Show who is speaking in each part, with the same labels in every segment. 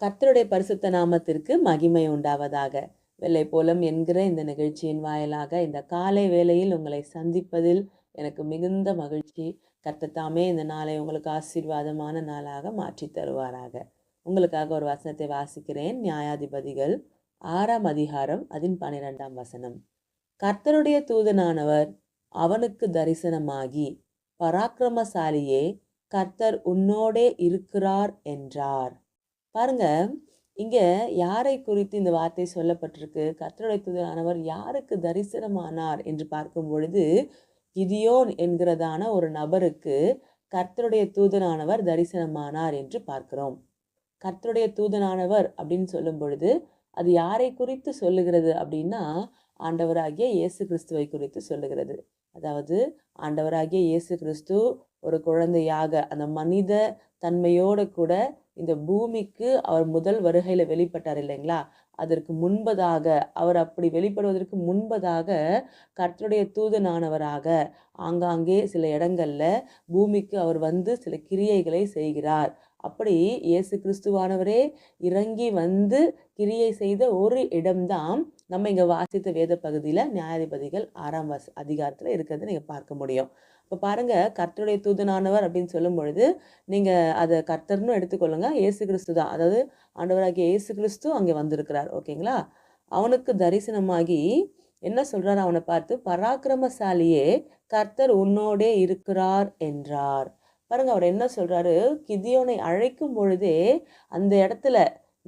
Speaker 1: கர்த்தருடைய பரிசுத்த நாமத்திற்கு மகிமை உண்டாவதாக. வெள்ளை போலம் என்கிற இந்த நிகழ்ச்சியின் வாயிலாக இந்த காலை வேளையில் உங்களை சந்திப்பதில் எனக்கு மிகுந்த மகிழ்ச்சி. கர்த்தத்தாமே இந்த நாளை உங்களுக்கு ஆசீர்வாதமான நாளாக மாற்றி தருவாராக. உங்களுக்காக ஒரு வசனத்தை வாசிக்கிறேன். நியாயாதிபதிகள் ஆறாம் அதிகாரம் அதன் பன்னிரெண்டாம் வசனம். கர்த்தருடைய தூதனானவர் அவனுக்கு தரிசனமாகி பராக்கிரமசாலியே கர்த்தர் உன்னோடே இருக்கிறார் என்றார். பாருங்க இங்கே யாரை குறித்து இந்த வார்த்தை சொல்லப்பட்டிருக்கு? கர்த்தருடைய தூதரானவர் யாருக்கு தரிசனமானார் என்று பார்க்கும் பொழுது கிதியோன் என்கிறதான ஒரு நபருக்கு கர்த்தருடைய தூதனானவர் தரிசனமானார் என்று பார்க்கிறோம். கர்த்தருடைய தூதனானவர் அப்படின்னு சொல்லும் பொழுது அது யாரை குறித்து சொல்லுகிறது அப்படின்னா ஆண்டவராகிய இயேசு கிறிஸ்துவை குறித்து சொல்லுகிறது. அதாவது ஆண்டவராகிய இயேசு கிறிஸ்து ஒரு குழந்தையாக அந்த மனித தன்மையோடு கூட இந்த பூமிக்கு அவர் முதல் வருகையில் வெளிப்பட்டார் இல்லைங்களா? அதற்கு முன்பதாக அவர் அப்படி வெளிப்படுவதற்கு முன்பதாக கர்த்தருடைய தூதனானவராக ஆங்காங்கே சில இடங்களில் பூமிக்கு அவர் வந்து சில கிரியைகளை செய்கிறார். அப்படி இயேசு கிறிஸ்துவானவரே இறங்கி வந்து கிரியை செய்த ஒரு இடம்தான் நம்ம இங்கே வாசித்த வேத பகுதியில் நியாயாதிபதிகள் ஆறாம் வச அதிகாரத்தில் இருக்கிறத நீங்கள் பார்க்க முடியும். இப்போ பாருங்கள் கர்த்தருடைய தூதனானவர் அப்படின்னு சொல்லும் பொழுது நீங்கள் அதை கர்த்தர்னு எடுத்துக்கொள்ளுங்க. ஏசு கிறிஸ்து தான். அதாவது ஆண்டவராகிய இயேசு கிறிஸ்து அங்கே வந்திருக்கிறார். ஓகேங்களா? அவனுக்கு தரிசனமாகி என்ன சொல்கிறார் அவனை பார்த்து பராக்கிரமசாலியே கர்த்தர் உன்னோடே இருக்கிறார் என்றார். பாருங்க அவர் என்ன சொல்கிறாரு கிதியோனை அழைக்கும் பொழுதே அந்த இடத்துல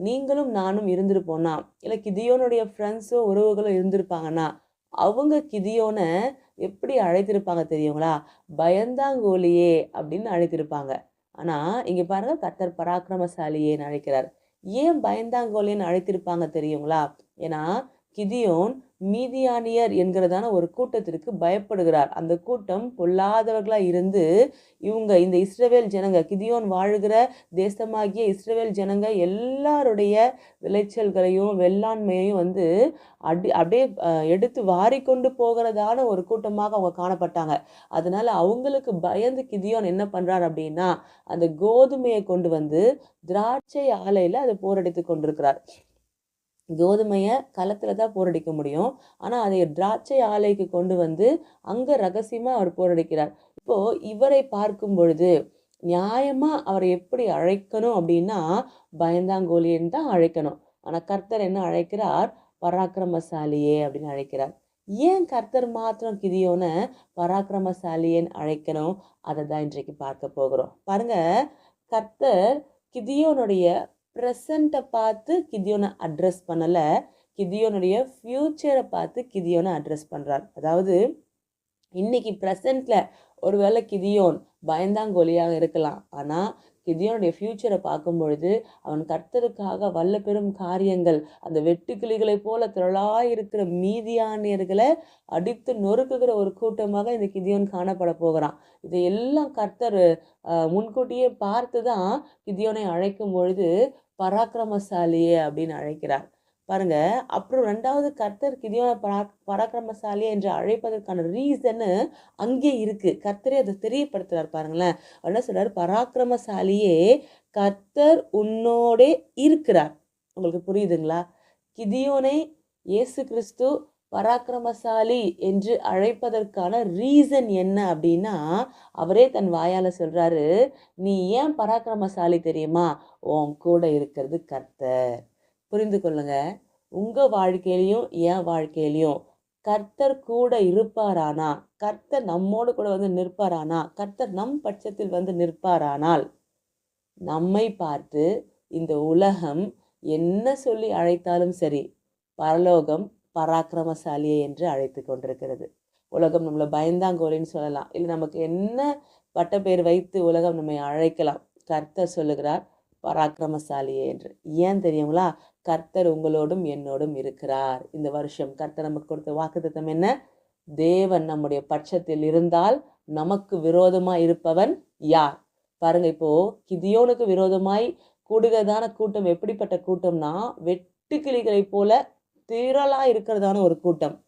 Speaker 1: நீங்களும் நானும் இருந்திருப்போம்னா இல்லை கிதியோனுடைய ஃப்ரெண்ட்ஸோ உறவுகளோ இருந்திருப்பாங்கன்னா அவங்க கிதியோனை எப்படி அழைத்திருப்பாங்க தெரியுங்களா? பயந்தாங்கோலியே அப்படின்னு அழைத்திருப்பாங்க. ஆனால் இங்கே பாருங்க கர்த்தர் பராக்கிரமசாலியேன்னு அழைக்கிறார். ஏன் பயந்தாங்கோலின்னு அழைத்திருப்பாங்க தெரியுங்களா? ஏன்னா கிதியோன் மீதியானியர் என்கிறதான ஒரு கூட்டத்திற்கு பயப்படுகிறார். அந்த கூட்டம் பொல்லாதவர்களாக இருந்து இவங்க இந்த இஸ்ரவேல் ஜனங்க கிதியோன் வாழுகிற தேசமாகிய இஸ்ரவேல் ஜனங்க எல்லாருடைய விளைச்சல்களையும் வெள்ளாண்மையையும் வந்து அடி அப்படியே எடுத்து எடுத்து வாரிக்கொண்டு போகிறதான ஒரு கூட்டமாக அவங்க காணப்பட்டாங்க. அதனால் அவங்களுக்கு பயந்து கிதியோன் என்ன பண்ணுறார் அப்படின்னா அந்த கோதுமையை கொண்டு வந்து திராட்சை ஆலையில் அதை போரடித்து கொண்டிருக்கிறார். கோதுமையை களத்தில் தான் போரடிக்க முடியும். ஆனால் அதை திராட்சை ஆலைக்கு கொண்டு வந்து அங்கே ரகசியமாக அவர் போரடிக்கிறார். இப்போது இவரை பார்க்கும் பொழுது நியாயமாக அவரை எப்படி அழைக்கணும் அப்படின்னா பயந்தாங்கோலின்னு தான் அழைக்கணும். ஆனால் கர்த்தர் என்ன அழைக்கிறார்? பராக்கிரமசாலியே அப்படின்னு அழைக்கிறார். ஏன் கர்த்தர் மாத்திரம் கிதியோனை பராக்கிரமசாலியன் அழைக்கணும்? அதை தான் இன்றைக்கு பார்க்க போகிறோம். பாருங்க கர்த்தர் கிதியோனுடைய ப்ரெசண்ட்டை பார்த்து கிதியோனை அட்ரஸ் பண்ணலை. கிதியோனுடைய ஃப்யூச்சரை பார்த்து கிதியோனை அட்ரஸ் பண்ணுறார் அதாவது இன்னைக்கு ப்ரெசண்ட்டில் ஒருவேளை கிதியோன் பயந்தாங்கோலியாக இருக்கலாம். ஆனால் கிதியோனுடைய ஃப்யூச்சரை பார்க்கும் பொழுது அவன் கர்த்தருக்காக வல்ல பெரும் காரியங்கள் அந்த வெட்டுக்கிளிகளைப் போல திரளாயிருக்கிற மீதியானியர்களை அடித்து நொறுக்குகிற ஒரு கூட்டமாக இந்த கிதியோன் காணப்பட போகிறான். இதையெல்லாம் கர்த்தர் முன்கூட்டியே பார்த்து தான் கிதியோனை அழைக்கும் பொழுது பராக்கிரமசாலியே அப்படின்னு அழைக்கிறார். பாருங்க. அப்புறம் ரெண்டாவது கர்த்தர் கிதியோனை பரா பராக்கிரமசாலியே என்று அழைப்பதற்கான ரீசன்னு அங்கே இருக்கு. கர்த்தரே அதை தெரியப்படுத்துறார் பாருங்களேன். அவர் என்ன சொல்றாரு? பராக்கிரமசாலியே கர்த்தர் உன்னோடே இருக்கிறார். உங்களுக்கு புரியுதுங்களா? கிதியோனை இயேசு கிறிஸ்து பராக்கிரமசாலி என்று அழைப்பதற்கான ரீசன் என்ன அப்படின்னா அவரே தன் வாயால் சொல்கிறாரு நீ ஏன் பராக்கிரமசாலி தெரியுமா? உன் கூட இருக்கிறது கர்த்தர். புரிந்து கொள்ளுங்க. உங்கள் வாழ்க்கையிலையும் என் வாழ்க்கையிலையும் கர்த்தர் கூட இருப்பாரானா? கர்த்தர் நம்மோடு கூட வந்து நிற்பாரானா? கர்த்தர் நம் பட்சத்தில் வந்து நிற்பாரானால் நம்மை பார்த்து இந்த உலகம் என்ன சொல்லி அழைத்தாலும் சரி பரலோகம் பராக்கிரமசாலியை என்று அழைத்து கொண்டிருக்கிறது. உலகம் நம்மளை பயந்தாங்கோலின்னு சொல்லலாம். இல்லை நமக்கு என்ன பட்டப்பேர் வைத்து உலகம் நம்மை அழைக்கலாம்? கர்த்தர் சொல்லுகிறார் பராக்கிரமசாலியே என்று. ஏன் தெரியுங்களா? கர்த்தர் உங்களோடும் என்னோடும் இருக்கிறார். இந்த வருஷம் கர்த்தர் நமக்கு கொடுத்த வாக்குத்தத்தம் என்ன? தேவன் நம்முடைய பட்சத்தில் இருந்தால் நமக்கு விரோதமாக இருப்பவன் யார்? பாருங்க இப்போ கிதியோனுக்கு விரோதமாய் கூடுகிறதான கூட்டம் எப்படிப்பட்ட கூட்டம்னா வெட்டுக்கிளிகளைப் போல திரளாக இருக்கிறதான ஒரு கூட்டம்.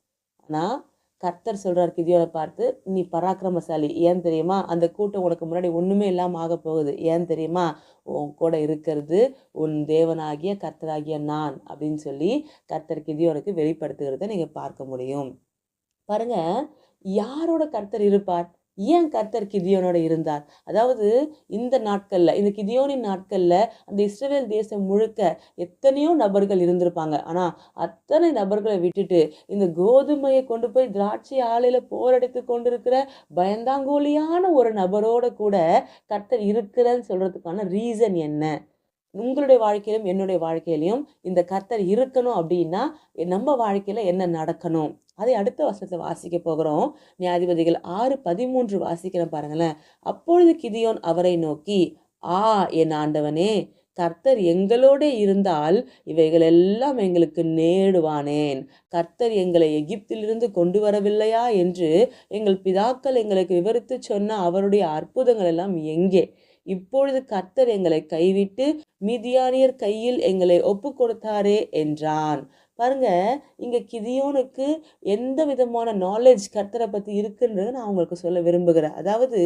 Speaker 1: ஆனால் கர்த்தர் சொல்கிறார் கிதியோனை பார்த்து நீ பராக்கிரமசாலி. ஏன் தெரியுமா? அந்த கூட்டம் உனக்கு முன்னாடி ஒன்றுமே இல்லாமல் ஆக போகுது. ஏன் தெரியுமா? உன் கூட இருக்கிறது உன் தேவனாகிய கர்த்தராகிய நான். அப்படின்னு சொல்லி கர்த்தர் கிதியோனுக்கு வெளிப்படுத்துகிறத நீங்கள் பார்க்க முடியும். பாருங்கள் யாரோட கர்த்தர் இருப்பார்? ஏன் கர்த்தர் கிதியோனோட இருந்தார்? அதாவது இந்த நாட்களில் இந்த கிதியோனின் நாட்களில் அந்த இஸ்ரேல் தேசம் முழுக்க எத்தனையோ நபர்கள் இருந்திருப்பாங்க. ஆனால் அத்தனை நபர்களை விட்டுட்டு இந்த கோதுமையை கொண்டு போய் திராட்சை ஆலையில் போரடித்து கொண்டிருக்கிற பயந்தாங்கோலியான ஒரு நபரோட கூட கர்த்தர் இருக்கிறன்னு சொல்கிறதுக்கான ரீசன் என்ன? உங்களுடைய வாழ்க்கையிலும் என்னுடைய வாழ்க்கையிலையும் இந்த கர்த்தர் இருக்கணும் அப்படின்னா நம்ம வாழ்க்கையில் என்ன நடக்கணும்? அதை அடுத்த வருஷத்தை வாசிக்க போகிறோம். நியாயாதிபதிகள் ஆறு பதிமூன்று வாசிக்கிறேன் பாருங்களேன். அப்பொழுது கிதியோன் அவரை நோக்கி ஆ என் ஆண்டவனே கர்த்தர் எங்களோட இருந்தால் இவைகள் எல்லாம் எங்களுக்கு நேடுவானேன் கர்த்தர் எங்களை எகிப்திலிருந்து கொண்டு வரவில்லையா என்று எங்கள் பிதாக்கள் எங்களுக்கு விவரித்து சொன்ன அவருடைய அற்புதங்கள் எல்லாம் எங்கே? இப்பொழுது கர்த்தர் எங்களை கைவிட்டு மிதியானியர் கையில் எங்களை ஒப்பு கொடுத்தாரே என்றான் பாருங்க இங்க கிதியோனுக்கு எந்த விதமான நாலேஜ் கர்த்தரை பத்தி இருக்குன்றதை நான் உங்களுக்கு சொல்ல விரும்புகிறேன். அதாவது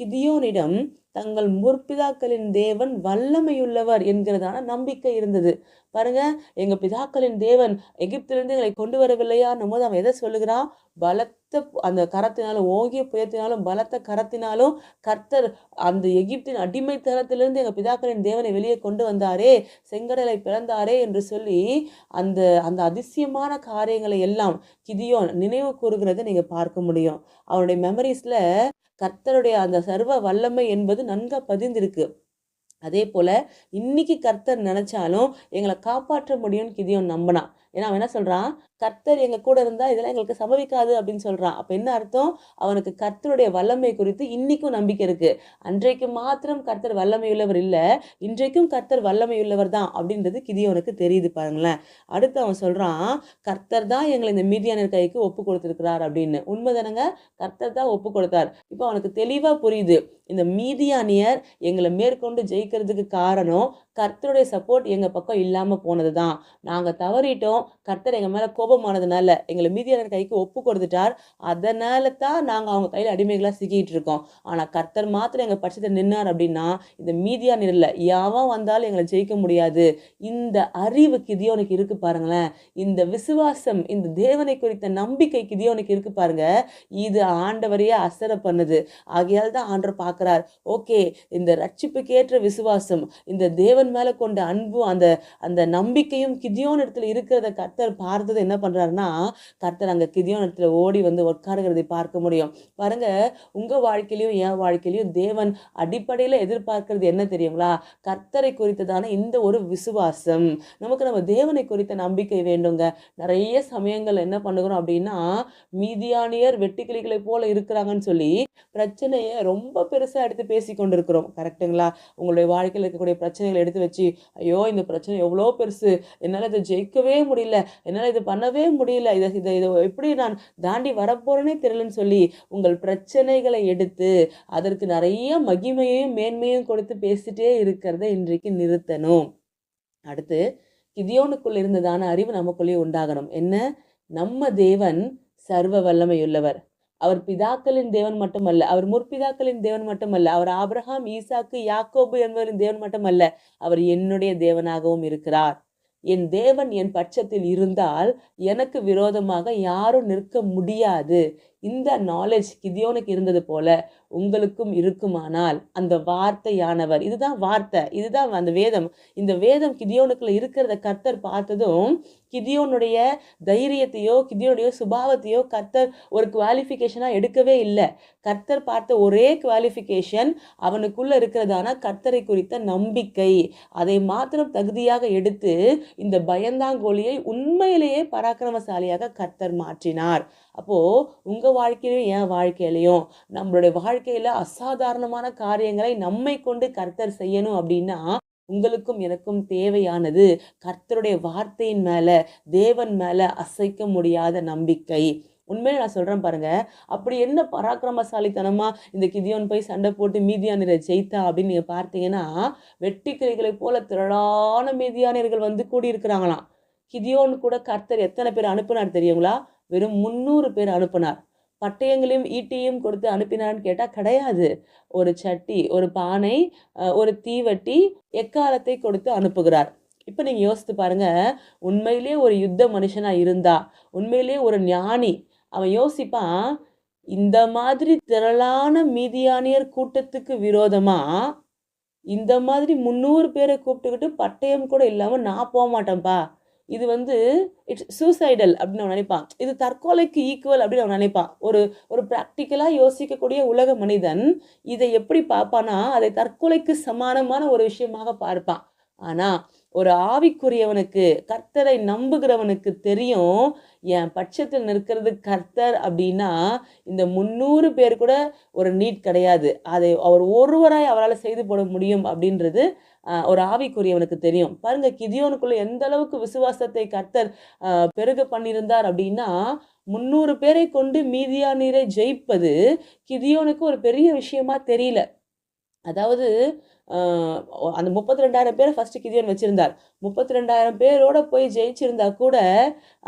Speaker 1: கிதியோனிடம் தங்கள் முற்பிதாக்களின் தேவன் வல்லமையுள்ளவர் என்கிறதான நம்பிக்கை இருந்தது. பாருங்க எங்க பிதாக்களின் தேவன் எகிப்திலிருந்து எங்களை கொண்டு வரவில்லையா? போது அவன் எதை சொல்லுகிறான்? பலத்த அந்த கரத்தினாலும் ஓங்கிய புயத்தினாலும் பலத்த கரத்தினாலும் கர்த்தர் அந்த எகிப்தின் அடிமைத்தனத்திலிருந்து எங்க பிதாக்களின் தேவனை வெளியே கொண்டு வந்தாரே செங்கடலை பிறந்தாரே என்று சொல்லி அந்த அந்த அதிசயமான காரியங்களை எல்லாம் கிதியோன் நினைவு கூறுகிறதை நீங்க பார்க்க முடியும். அவனுடைய மெமரிஸ்ல கர்த்தருடைய அந்த சர்வ வல்லமை என்பது நன்கா பதிந்திருக்கு. அதே போல இன்னைக்கு கர்த்தர் நினைச்சாலும் எங்களை காப்பாற்ற முடியும்னு கிதியோன் நம்பினான். ஏன்னா அவன் என்ன சொல்கிறான் கர்த்தர் எங்கள் கூட இருந்தால் இதெல்லாம் எங்களுக்கு சம்பவிக்காது அப்படின்னு சொல்கிறான் அப்போ என்ன அர்த்தம்? அவனுக்கு கர்த்தருடைய வல்லமை குறித்து இன்றைக்கும் நம்பிக்கை இருக்குது அன்றைக்கு மாத்திரம் கர்த்தர் வல்லமையுள்ளவர் இல்லை இன்றைக்கும் கர்த்தர் வல்லமையுள்ளவர் தான் அப்படின்றது கிதியோனுக்கு தெரியுது பாருங்களேன். அடுத்து அவன் சொல்கிறான் கர்த்தர் தான் எங்களை இந்த மீதியானர் கைக்கு ஒப்பு கொடுத்துருக்கிறார் அப்படின்னு. உண்மைதானங்க கர்த்தர் தான் ஒப்பு கொடுத்தார். இப்போ அவனுக்கு தெளிவாக புரியுது. இந்த மீதியானியர் எங்களை மேற்கொண்டு ஜெயிக்கிறதுக்கு காரணம் கர்த்தருடைய சப்போர்ட் எங்கள் பக்கம் இல்லாமல் போனது தான் நாங்கள் தவறிட்டோம் கர்த்தர் எங்கள் மேலே கோபமானதுனால எங்களை மீதியான கைக்கு ஒப்பு கொடுத்துட்டார். அதனால தான் நாங்கள் அவங்க கையில் அடிமைகளாக சிக்கிட்டு இருக்கோம். ஆனால் கர்த்தர் மாத்திரம் எங்கள் பட்சத்தை நின்னார் அப்படின்னா இந்த மீதியானர் இல்லை யாவும் வந்தாலும் எங்களை ஜெயிக்க முடியாது. இந்த அறிவு கிதியோனுக்கு இருக்கு பாருங்களேன். இந்த விசுவாசம் இந்த தேவனை குறித்த நம்பிக்கை கிதியோனுக்கு இருக்கு பாருங்க. இது ஆண்டவரையே அசர பண்ணுது. ஆகையால் தான் ஆண்டவர் பார்க்குறார். ஓகே இந்த ரட்சிப்புக்கேற்ற விசுவாசம் இந்த தேவன் மேலே கொண்ட அன்பும் அந்த அந்த நம்பிக்கையும் கிதியோன் இடத்துல இருக்கிறத கர்த்தர் பார்த்தது என்ன பண்ணுறாருன்னா கர்த்தர் அங்கே கிதியோன் இடத்துல ஓடி வந்து உட்காருகிறதை பார்க்க முடியும். பாருங்க உங்கள் வாழ்க்கையிலையும் என் வாழ்க்கையிலையும் தேவன் அடிப்படையில் எதிர்பார்க்கறது என்ன தெரியுங்களா? கர்த்தரை குறித்ததான இந்த ஒரு விசுவாசம். நமக்கு நம்ம தேவனை குறித்த நம்பிக்கை வேண்டுங்க. நிறைய சமயங்கள் என்ன பண்ணுகிறோம் அப்படின்னா மீதியானியர் வெட்டுக்கிளிகளை போல இருக்கிறாங்கன்னு சொல்லி பிரச்சனையை ரொம்ப பெருசாக எடுத்து பேசி கொண்டிருக்கிறோம். கரெக்ட்டுங்களா உங்களுடைய வாழ்க்கையில் இருக்கக்கூடிய பிரச்சனைகளை எடுத்து வச்சு ஐயோ இந்த பிரச்சனை எவ்வளோ பெருசு. என்னால் இதை ஜெயிக்கவே முடியும் முடியல. என்னால் இதை பண்ணவே முடியல. இதை இதை இதை எப்படி நான் தாண்டி வரப்போறேனே தெரியலன்னு சொல்லி உங்கள் பிரச்சனைகளை எடுத்து அதற்கு நிறைய மகிமையையும் மேன்மையும் கொடுத்து பேசிட்டே இருக்கிறத இன்றைக்கு நிறுத்தணும். அடுத்து கிதியோனுக்குள் இருந்ததான அறிவு நமக்குள்ளேயே உண்டாகணும். என்ன? நம்ம தேவன் சர்வ வல்லமையுள்ளவர். அவர் பிதாக்களின் தேவன் மட்டுமல்ல அவர் முற்பிதாக்களின் தேவன் மட்டுமல்ல அவர் ஆப்ரஹாம் ஈசாக்கு யாக்கோபு என்பவரின் தேவன் மட்டுமல்ல அவர் என்னுடைய தேவனாகவும் இருக்கிறார். என் தேவன் என் பட்சத்தில் இருந்தால் எனக்கு விரோதமாக யாரும் நிற்க முடியாது. இந்த நாலேஜ் கிதியோனுக்கு இருந்தது போல உங்களுக்கும் இருக்குமானால் அந்த வார்த்தையானவர் இதுதான் வார்த்தை இதுதான் அந்த வேதம். இந்த வேதம் கிதியோனுக்குள்ள இருக்கிறத கர்த்தர் பார்த்ததும் கிதியோனுடைய தைரியத்தையோ கிதியோனுடைய சுபாவத்தையோ கர்த்தர் ஒரு குவாலிஃபிகேஷனாக எடுக்கவே இல்லை. கர்த்தர் பார்த்த ஒரே குவாலிஃபிகேஷன் அவனுக்குள்ளே இருக்கிறதான கர்த்தரை குறித்த நம்பிக்கை. அதை மாத்திரம் தகுதியாக எடுத்து இந்த பயந்தாங்கோலியை உண்மையிலேயே பராக்கிரமசாலியாக கர்த்தர் மாற்றினார். அப்போது உங்கள் உங்க வாழ்க்கையிலையும் என் வாழ்க்கையிலையும் நம்மளுடைய வாழ்க்கையில் அசாதாரணமான காரியங்களை நம்மை கொண்டு கர்த்தர் செய்யணும் அப்படின்னா உங்களுக்கும் எனக்கும் தேவையானது கர்த்தருடைய வார்த்தையின் மேலே தேவன் மேலே அசைக்க முடியாத நம்பிக்கை. உண்மையில நான் சொல்கிறேன் பாருங்க அப்படி என்ன பராக்கிரமசாலித்தனமாக இந்த கிதியோன் போய் சண்டை போட்டு மீதியானரை ஜெயித்தா அப்படின்னு நீங்கள் பார்த்தீங்கன்னா வெட்டிக்கிளைகளை போல திரளான மீதியானியர்கள் வந்து கூடியிருக்கிறாங்களாம். கிதியோன் கூட கர்த்தர் எத்தனை பேர் அனுப்புனார் தெரியுங்களா? வெறும் முந்நூறு பேர் அனுப்புனார். பட்டயங்களையும் ஈட்டியும் கொடுத்து அனுப்பினான்னு கேட்டால் கிடையாது. ஒரு சட்டி ஒரு பானை ஒரு தீவட்டி எக்காலத்தை கொடுத்து அனுப்புகிறார். இப்போ நீங்கள் யோசித்து பாருங்க உண்மையிலேயே ஒரு யுத்த மனுஷனாக இருந்தா உண்மையிலேயே ஒரு ஞானி அவன் யோசிப்பான் இந்த மாதிரி திரளான மீதியானியர் கூட்டத்துக்கு விரோதமாக இந்த மாதிரி முந்நூறு பேரை கூப்பிட்டுக்கிட்டு பட்டயம் கூட இல்லாமல் நான் போக மாட்டேன்ப்பா இது வந்து இட்ஸ் சூசைடல் அப்படின்னு அவன் நினைப்பான். இது தற்கொலைக்கு ஈக்குவல் அப்படின்னு அவன் நினைப்பான். ஒரு ஒரு ப்ராக்டிக்கலாக யோசிக்கக்கூடிய உலக மனிதன் இதை எப்படி பார்ப்பானா அதை தற்கொலைக்கு சமானமான ஒரு விஷயமாக பார்ப்பான். ஆனால் ஒரு ஆவிக்குரியவனுக்கு கர்த்தரை நம்புகிறவனுக்கு தெரியும் என் பட்சத்தில் நிற்கிறது கர்த்தர் அப்படின்னா இந்த முந்நூறு பேர் கூட ஒரு நீட் கிடையாது. அதை அவர் ஒருவராய் அவரால் செய்து போட முடியும் அப்படின்றது ஒரு ஆவிக்குரியவனுக்கு தெரியும். பாருங்க கிதியோனுக்குள்ள எந்த அளவுக்கு விசுவாசத்தை கர்த்தர் பெருக பண்ணியிருந்தார் அப்படின்னா முந்நூறு பேரை கொண்டு மீதியா நீரை ஜெயிப்பது கிதியோனுக்கு ஒரு பெரிய விஷயமா தெரியல. அதாவது அந்த முப்பத்தி ரெண்டாயிரம் பேரை ஃபஸ்ட்டு கிதியோன் வச்சுருந்தார். முப்பத்தி ரெண்டாயிரம் பேரோட போய் ஜெயிச்சிருந்தா கூட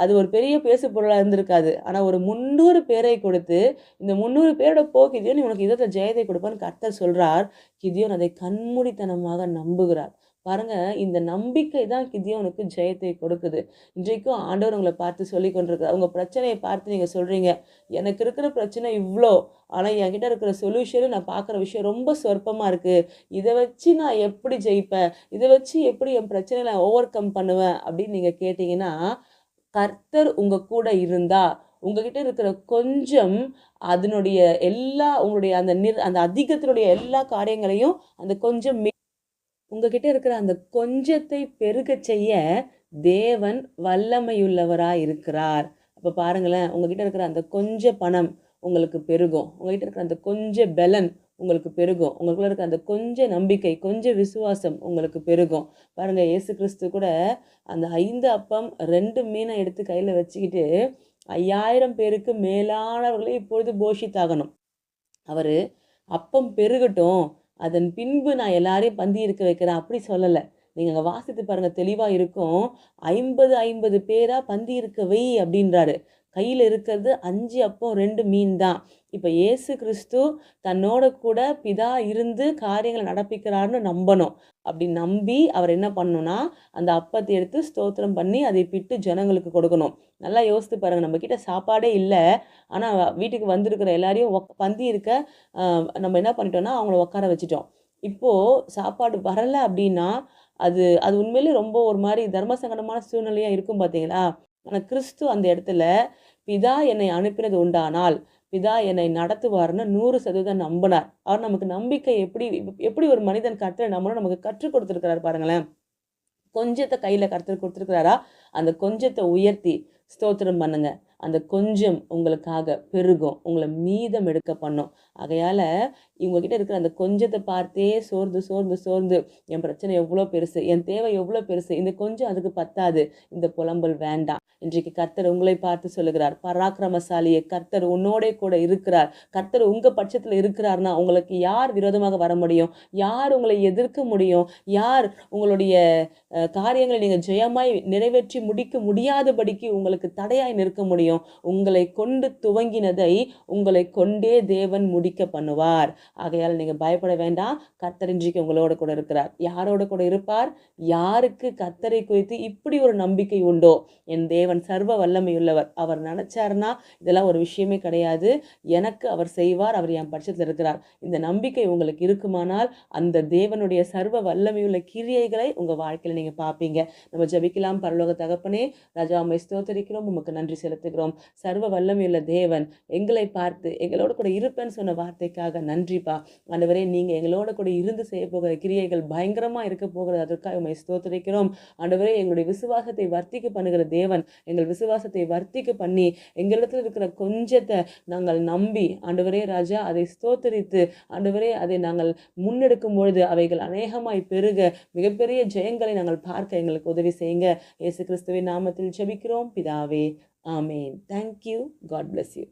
Speaker 1: அது ஒரு பெரிய பேசு பொருளாக இருந்திருக்காது. ஆனால் ஒரு முந்நூறு பேரை கொடுத்து இந்த முந்நூறு பேரோட போ கிதியோன் உனக்கு இதத்தில் ஜெயத்தை கொடுப்பான்னு கர்த்தர் சொல்கிறார் கிதியோன் அதை கண்மூடித்தனமாக நம்புகிறார். பாருங்க இந்த நம்பிக்கை தான் கிதியோனுக்கு ஜெயத்தை கொடுக்குது. இன்றைக்கும் ஆண்டவர் உங்களை பார்த்து சொல்லி கொண்டிருக்கு அவங்க பிரச்சனையை பார்த்து நீங்கள் சொல்கிறீங்க எனக்கு இருக்கிற பிரச்சனை இவ்வளோ ஆனால் என்கிட்ட இருக்கிற சொல்யூஷனு நான் பார்க்குற விஷயம் ரொம்ப சொற்பமாக இருக்குது இதை வச்சு நான் எப்படி ஜெயிப்பேன்? இதை வச்சு எப்படி என் பிரச்சனையை நான் ஓவர் கம் பண்ணுவேன்? அப்படின்னு நீங்கள் கேட்டிங்கன்னா கர்த்தர் உங்கள் கூட இருந்தால் உங்ககிட்ட இருக்கிற கொஞ்சம் அதனுடைய எல்லா உங்களுடைய அந்த நிர் அந்த அதிகத்தினுடைய எல்லா காரியங்களையும் அந்த கொஞ்சம் மே- உங்ககிட்ட இருக்கிற அந்த கொஞ்சத்தை பெருகச் செய்ய தேவன் வல்லமையுள்ளவராக இருக்கிறார் அப்போ பாருங்களேன் உங்ககிட்ட இருக்கிற அந்த கொஞ்ச பணம் உங்களுக்கு பெருகும். உங்ககிட்ட இருக்கிற அந்த கொஞ்ச பலன் உங்களுக்கு பெருகும். உங்களுக்குள்ள இருக்கிற அந்த கொஞ்ச நம்பிக்கை கொஞ்ச விசுவாசம் உங்களுக்கு பெருகும். பாருங்க இயேசு கிறிஸ்து கூட அந்த ஐந்து அப்பம் ரெண்டு மீனை எடுத்து கையில் வச்சுக்கிட்டு ஐயாயிரம் பேருக்கு மேலானவர்களை இப்பொழுது போஷித்தாகணும். அவர் அப்பம் பெருகட்டும் அதன் பின்பு நான் எல்லாரையும் பந்தி இருக்க வைக்கிறேன். அப்படி சொல்லலை. நீங்கள் அங்கே வாசித்து பாருங்கள் தெளிவாக இருக்கும். ஐம்பது ஐம்பது பேராக பந்தி இருக்க வை அப்படின்றாரு. கையில் இருக்கிறது அஞ்சு அப்போ ரெண்டு மீன் தான். இப்போ இயேசு கிறிஸ்து தன்னோட கூட பிதா இருந்து காரியங்களை நடப்பிக்கிறாருன்னு நம்பணும். அப்படி நம்பி அவர் என்ன பண்ணணும்னா அந்த அப்பத்தை எடுத்து ஸ்தோத்திரம் பண்ணி அதை பிட்டு ஜனங்களுக்கு கொடுக்கணும். நல்லா யோசித்து பாருங்க நம்மக்கிட்ட சாப்பாடே இல்லை. ஆனால் வீட்டுக்கு வந்திருக்கிற எல்லாரையும் உக்- பந்தி இருக்க நம்ம என்ன பண்ணிட்டோம்னா அவங்கள உட்கார வச்சிட்டோம். இப்போது சாப்பாடு வரலை அப்படின்னா அது அது உண்மையிலே ரொம்ப ஒரு மாதிரி தர்ம சங்கடமான சூழ்நிலையாக இருக்கும் பார்த்தீங்களா ஆனால் கிறிஸ்து அந்த இடத்துல பிதா என்னை அனுப்பினது உண்டானால் பிதா என்னை நடத்துவார்னு நூறு சதவீதம் நம்பினார். அவர் நமக்கு நம்பிக்கை எப்படி எப்படி ஒரு மனிதன் கர்த்தரை நம்மளும் நமக்கு கற்றுக் கொடுத்துருக்கிறார் பாருங்களேன். கொஞ்சத்தை கையில் கற்று கொடுத்துருக்கிறாரா? அந்த கொஞ்சத்தை உயர்த்தி ஸ்தோத்திரம் பண்ணுங்க. அந்த கொஞ்சம் உங்களுக்காக பெருகும். உங்களை மீதம் எடுக்க பண்ணும். ஆகையால் இவங்ககிட்ட இருக்கிற அந்த கொஞ்சத்தை பார்த்தே சோர்ந்து சோர்ந்து சோர்ந்து என் பிரச்சனை எவ்வளோ பெருசு என் தேவை எவ்வளோ பெருசு இந்த கொஞ்சம் அதுக்கு பத்தாது இந்த புலம்பல் வேண்டாம். இன்றைக்கு கர்த்தர் உங்களை பார்த்து சொல்லுகிறார். பராக்கிரமசாலியை கர்த்தர் உன்னோடே கூட இருக்கிறார். கர்த்தர் உங்கள் பட்சத்தில் இருக்கிறார்னா உங்களுக்கு யார் விரோதமாக வர முடியும்? யார் உங்களை எதிர்க்க முடியும்? யார் உங்களுடைய காரியங்களை நீங்கள் ஜெயமாய் நிறைவேற்றி முடிக்க முடியாதபடிக்கு உங்களுக்கு தடையாய் நிற்க முடியும்? உங்களை கொண்டு துவங்கினதை உங்களை கொண்டே தேவன் முடி முடிக்க பண்ணுவார் ஆகையால் நீங்கள் பயப்பட வேண்டாம். கர்த்தர் இன்றைக்கு உங்களோட கூட இருக்கிறார். யாரோட கூட இருப்பார்? யாருக்கு கர்த்தரை குறித்து இப்படி ஒரு நம்பிக்கை உண்டோ? என் தேவன் சர்வ வல்லமையுள்ளவர். அவர் நினைச்சாருன்னா இதெல்லாம் ஒரு விஷயமே கிடையாது. எனக்கு அவர் செய்வார். அவர் என் பட்சத்தில் இருக்கிறார். இந்த நம்பிக்கை உங்களுக்கு இருக்குமானால் அந்த தேவனுடைய சர்வ வல்லமையுள்ள கிரியைகளை உங்கள் வாழ்க்கையில் நீங்கள் பார்ப்பீங்க. நம்ம ஜெபிக்கலாம். பரலோக தகப்பனே ராஜா உம்மை ஸ்தோத்தரிக்கிறோம். உமக்கு நன்றி செலுத்துகிறோம். சர்வ வல்லமையுள்ள தேவன் எங்களை பார்த்து எங்களோட கூட இருப்பேன்னு சொன்ன வார்த்தைக்காக நன்றிப்பா ஆண்டவரே நீங்கள் எங்களோட கூட இருந்து செய்ய போகிற கிரியைகள் பயங்கரமாக இருக்க போகிறது. அதற்காக உண்மை ஸ்தோத்தரிக்கிறோம். ஆண்டவரே எங்களுடைய விசுவாசத்தை வர்த்திக்க பண்ணுகிற தேவன் எங்கள் விசுவாசத்தை வர்த்திக்க பண்ணி எங்களிடத்தில் இருக்கிற கொஞ்சத்தை நாங்கள் நம்பி ஆண்டவரே ராஜா அதை ஸ்தோத்தரித்து ஆண்டவரே அதை நாங்கள் முன்னெடுக்கும் பொழுது அவைகள் அநேகமாய் பெருக மிகப்பெரிய ஜெயங்களை நாங்கள் பார்க்க எங்களுக்கு உதவி செய்யுங்க. இயேசு கிறிஸ்துவின் நாமத்தில் ஜெபிக்கிறோம். பிதாவே ஆமேன். Thank you God bless you